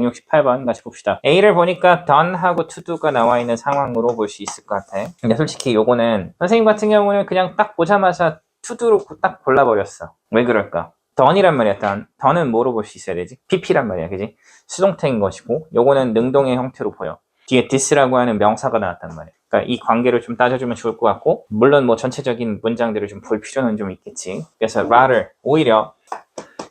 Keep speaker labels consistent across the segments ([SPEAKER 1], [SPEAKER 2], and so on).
[SPEAKER 1] 168번 같이 봅시다. A를 보니까 done하고 to do가 나와 있는 상황으로 볼 수 있을 것 같아. 근데 솔직히 요거는 선생님 같은 경우는 그냥 딱 보자마자 to do로 딱 골라버렸어. 왜 그럴까? done이란 말이야, done. done은 뭐로 볼 수 있어야 되지? pp란 말이야, 그지? 수동태인 것이고, 요거는 능동의 형태로 보여. 뒤에 this라고 하는 명사가 나왔단 말이야. 그러니까 이 관계를 좀 따져주면 좋을 것 같고, 물론 뭐 전체적인 문장들을 좀 볼 필요는 좀 있겠지. 그래서 rather, 오히려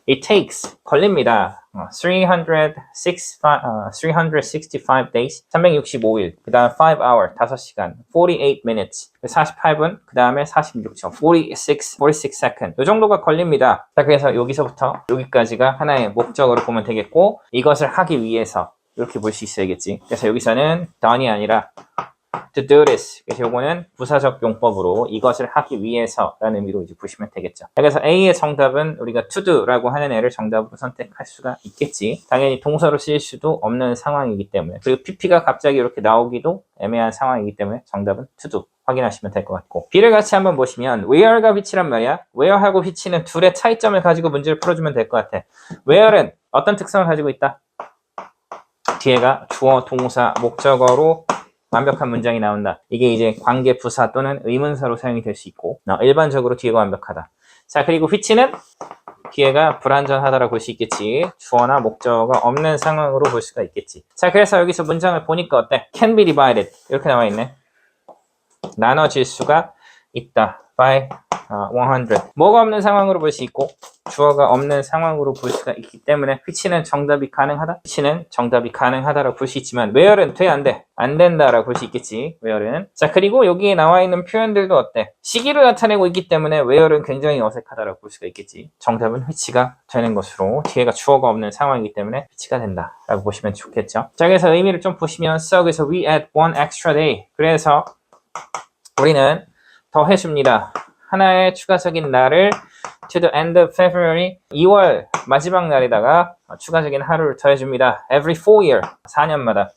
[SPEAKER 1] It takes 걸립니다. 어, 365, 어, 365 days, 365일, 그 다음 5 hour, 5시간, 48 minutes, 48분, 그 다음에 46초, 46, 46 second. 이 정도가 걸립니다. 자, 그래서 여기서부터 여기까지가 하나의 목적으로 보면 되겠고, 이것을 하기 위해서 이렇게 볼 수 있어야겠지. 그래서 여기서는 done이 아니라 to do this. 그래서 요거는 부사적 용법으로 이것을 하기 위해서 라는 의미로 이제 보시면 되겠죠. 그래서 A의 정답은 우리가 to do라고 하는 애를 정답으로 선택할 수가 있겠지. 당연히 동사로 쓰일 수도 없는 상황이기 때문에. 그리고 PP가 갑자기 이렇게 나오기도 애매한 상황이기 때문에 정답은 to do. 확인하시면 될 것 같고 B를 같이 한번 보시면 where가 which란 말이야 where하고 which는 둘의 차이점을 가지고 문제를 풀어주면 될 것 같아 where는 어떤 특성을 가지고 있다 뒤에가 주어, 동사, 목적어로 완벽한 문장이 나온다. 이게 이제 관계 부사 또는 의문사로 사용이 될 수 있고 어, 일반적으로 뒤에가 완벽하다. 자 그리고 which는 뒤에가 불완전하다라고 볼 수 있겠지. 주어나 목적어가 없는 상황으로 볼 수가 있겠지. 자 그래서 여기서 문장을 보니까 어때? can be divided 이렇게 나와 있네. 나눠질 수가 있다. by 어, 100. 뭐가 없는 상황으로 볼 수 있고 주어가 없는 상황으로 볼 수가 있기 때문에 which는 정답이 가능하다. which는 정답이 가능하다라고 볼 수 있지만 where는 돼안 돼? 안 된다라고 볼 수 있겠지. where는 자 그리고 여기에 나와 있는 표현들도 어때? 시기를 나타내고 있기 때문에 where는 굉장히 어색하다라고 볼 수가 있겠지. 정답은 which가 되는 것으로 뒤에가 주어가 없는 상황이기 때문에 which가 된다라고 보시면 좋겠죠. 자 그래서 의미를 좀 보시면 그래서 we add one extra day. 그래서 우리는 더 해줍니다. 하나의 추가적인 날을 to the end of February 2월 마지막 날에다가 추가적인 하루를 더해줍니다. Every four year 4년마다.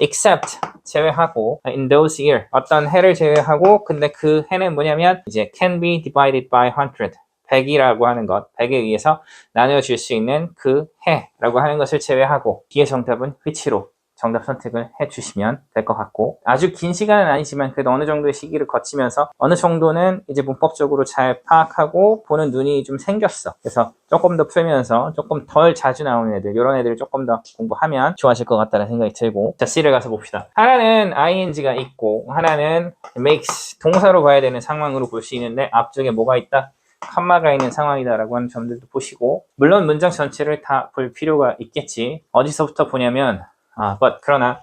[SPEAKER 1] Except 제외하고 in those year 어떤 해를 제외하고 근데 그 해는 뭐냐면 이제 can be divided by 100 100이라고 하는 것, 100에 의해서 나눠줄 수 있는 그 해라고 하는 것을 제외하고 뒤에 정답은 which로 정답 선택을 해주시면 될 것 같고 아주 긴 시간은 아니지만 그래도 어느 정도의 시기를 거치면서 어느 정도는 이제 문법적으로 잘 파악하고 보는 눈이 좀 생겼어. 그래서 조금 더 풀면서 조금 덜 자주 나오는 애들 이런 애들을 조금 더 공부하면 좋아질 것 같다는 생각이 들고 자 C를 가서 봅시다. 하나는 ing가 있고 하나는 makes 동사로 봐야 되는 상황으로 볼 수 있는데 앞쪽에 뭐가 있다? 컴마가 있는 상황이다라고 하는 점들도 보시고 물론 문장 전체를 다 볼 필요가 있겠지 어디서부터 보냐면 아, but 그러나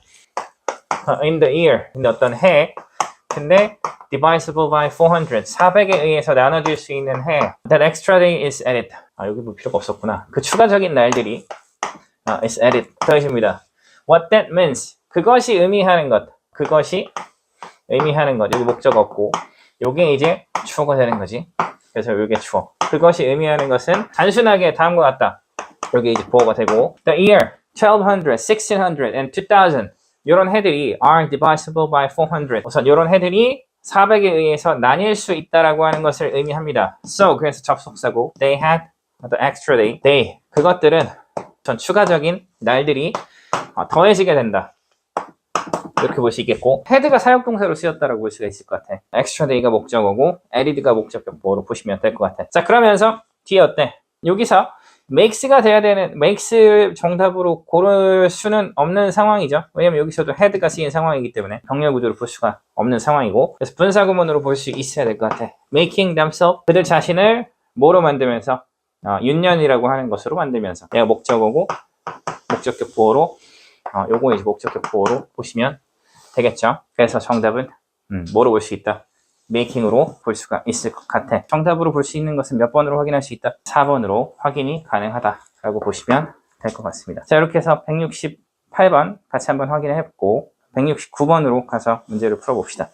[SPEAKER 1] 어, in the year, 근데 어떤 해, 근데 divisible by 400, 400에 의해서 나눠질 수 있는 해. That extra day is added. 아, 여기 뭐 필요가 없었구나. 그 추가적인 날들이 아, is added. 더해집니다. What that means. 그것이 의미하는 것. 그것이 의미하는 것. 여기 목적 없고. 요게 이제 주어가 되는 거지. 그래서 요게 주어. 그것이 의미하는 것은 단순하게 다음과 같다. 여기 이제 보어가 되고. The year. 1200, 1600, and 2000 이런 해들이 are divisible by 400 우선 이런 해들이 400에 의해서 나뉠 수 있다라고 하는 것을 의미합니다. So 그래서 접속사고 they had the extra day. they 그것들은 전 추가적인 날들이 어, 더해지게 된다. 이렇게 볼 수 있겠고 head가 사역동사로 쓰였다라고 볼 수가 있을 것 같아. extra day가 목적어고 added가 목적격보로 보시면 될 것 같아. 자 그러면서 뒤에 어때? 여기서 makes가 돼야 되는 makes 정답으로 고를 수는 없는 상황이죠. 왜냐면 여기서도 head가 쓰인 상황이기 때문에 병렬 구조로 볼 수가 없는 상황이고 그래서 분사 구문으로 볼 수 있어야 될 것 같아. making themselves 그들 자신을 뭐로 만들면서 어, 윤년이라고 하는 것으로 만들면서 얘가 목적어고 목적격 보호로 어, 요거 이제 목적격 보호로 보시면 되겠죠. 그래서 정답은 음, 뭐로 볼 수 있다? 메이킹으로 볼 수가 있을 것 같아. 정답으로 볼 수 있는 것은 몇 번으로 확인할 수 있다? 4번으로 확인이 가능하다라고 보시면 될 것 같습니다. 자, 이렇게 해서 168번 같이 한번 확인해 보고 169번으로 가서 문제를 풀어봅시다.